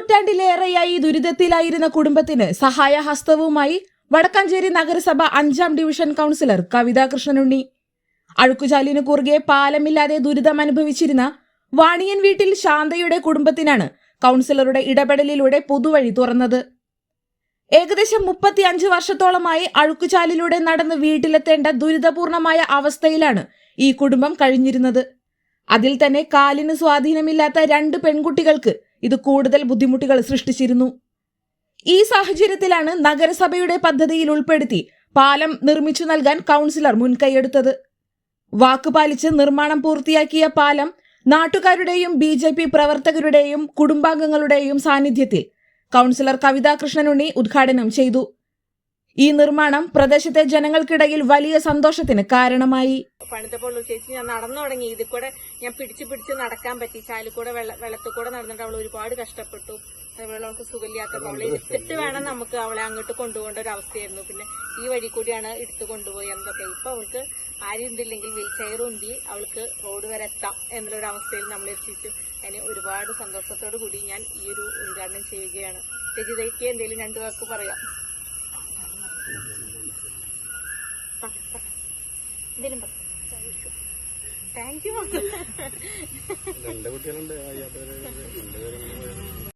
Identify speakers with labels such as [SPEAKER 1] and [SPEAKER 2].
[SPEAKER 1] നൂറ്റാണ്ടിലേറെയായി ദുരിതത്തിലായിരുന്ന കുടുംബത്തിന് സഹായഹസ്തവുമായി വടക്കാഞ്ചേരി നഗരസഭ അഞ്ചാം ഡിവിഷൻ കൗൺസിലർ കവിതാ കൃഷ്ണനുണ്ണി അഴുക്കുചാലിന് കുറുകെ പാലമില്ലാതെ ദുരിതം അനുഭവിച്ചിരുന്ന വാണിയൻ വീട്ടിൽ ശാന്തയുടെ കുടുംബത്തിനാണ് കൗൺസിലറുടെ ഇടപെടലിലൂടെ പുതുവഴി തുറന്നത്. ഏകദേശം മുപ്പത്തി അഞ്ച് വർഷത്തോളമായി അഴുക്കുചാലിലൂടെ നടന്ന് വീട്ടിലെത്തേണ്ട ദുരിതപൂർണമായ അവസ്ഥയിലാണ് ഈ കുടുംബം കഴിഞ്ഞിരുന്നത്. അതിൽ തന്നെ കാലിന് സ്വാധീനമില്ലാത്ത രണ്ട് പെൺകുട്ടികൾക്ക് ഇത് കൂടുതൽ ബുദ്ധിമുട്ടുകൾ സൃഷ്ടിച്ചിരുന്നു. ഈ സാഹചര്യത്തിലാണ് നഗരസഭയുടെ പദ്ധതിയിൽ ഉൾപ്പെടുത്തി പാലം നിർമ്മിച്ചു നൽകാൻ കൗൺസിലർ മുൻകൈയെടുത്തത്. വാക്കുപാലിച്ച് നിർമ്മാണം പൂർത്തിയാക്കിയ പാലം നാട്ടുകാരുടെയും ബി ജെ പി പ്രവർത്തകരുടെയും കുടുംബാംഗങ്ങളുടെയും സാന്നിധ്യത്തിൽ കൗൺസിലർ കവിതാ കൃഷ്ണനുണ്ണി ഉദ്ഘാടനം ചെയ്തു. ഈ നിർമ്മാണം പ്രദേശത്തെ ജനങ്ങൾക്കിടയിൽ വലിയ സന്തോഷത്തിന് കാരണമായി.
[SPEAKER 2] പണിതപ്പോൾ ചേച്ചി ഞാൻ നടന്നു തുടങ്ങി. ഇതിൽ കൂടെ ഞാൻ പിടിച്ച് പിടിച്ച് നടക്കാൻ പറ്റി. ചാലിൽ കൂടെ വെള്ള വെള്ളത്തിൽ കൂടെ നടന്നിട്ട് അവൾ ഒരുപാട് കഷ്ടപ്പെട്ടു. അതുപോലെ അവൾക്ക് സുഖമില്ലാത്തപ്പോൾ അവളെ എടുത്തിട്ട് വേണം നമുക്ക് അവളെ അങ്ങോട്ട് കൊണ്ടുപോകേണ്ട ഒരു അവസ്ഥയായിരുന്നു. പിന്നെ ഈ വഴി കൂടിയാണ് എടുത്തു കൊണ്ടുപോയി എന്തൊക്കെ ഇപ്പൊ അവൾക്ക് ആരും ഉണ്ടില്ലെങ്കിൽ വീൽ ചെയർ ഉണ്ടി അവൾക്ക് റോഡ് വരെ എത്താം എന്നുള്ളൊരു അവസ്ഥയിൽ നമ്മൾ എത്തിച്ചു. അതിന് ഒരുപാട് സന്തോഷത്തോടു കൂടി ഞാൻ ഈ ഒരു ഉദ്ഘാടനം ചെയ്യുകയാണ്. ഇതൊക്കെ എന്തെങ്കിലും രണ്ടു പേർക്ക് പറയാം. പറ താങ്ക് യു
[SPEAKER 3] രണ്ട് കുട്ടികളുണ്ട്. വയ്യാത്തവര് രണ്ടുപേരും